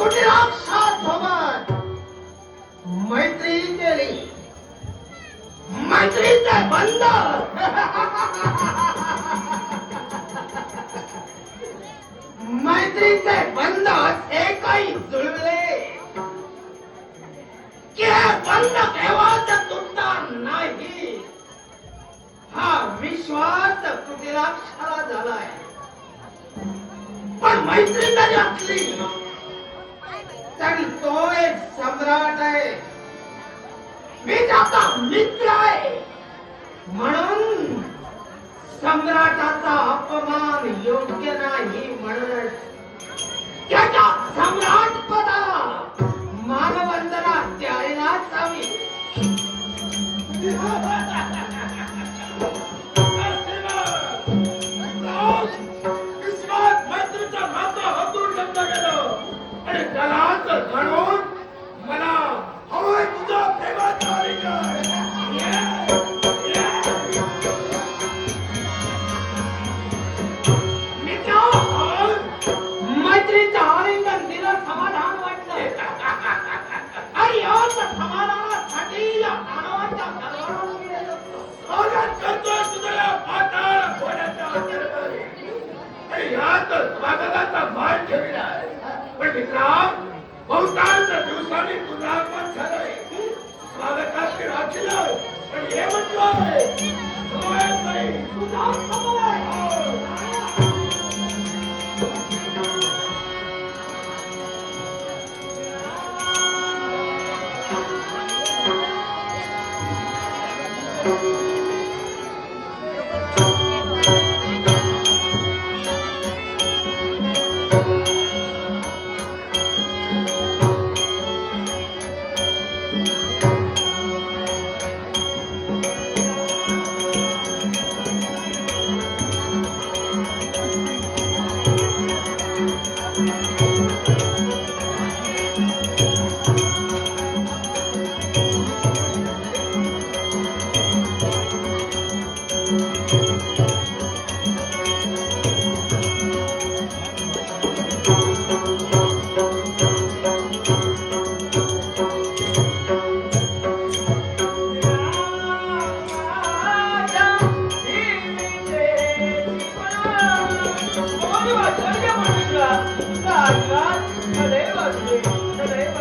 या कुटिलाक्षासोबत मैत्री केली. मैत्रीचे बंद मैत्रीचे बंद एकही जुळले. की हे केव्हाच तुटणार नाही? हा विश्वास कुटिलाक्षाला झालाय. पण मैत्री तरी असली. तरी तो एक सम्राट आहे. मी त्याचा मित्र आहे. म्हणून सम्राटाचा अपमान योग्य नाही म्हणून त्याच्या सम्राट स्वतःच स्वागताचा मान ठेविला पण मित्रा बहुतांश दिवसांनी तुझा पण झालंय स्वागताची राखलं पण हे म्हटलं आहे तुझा सदैव सदैव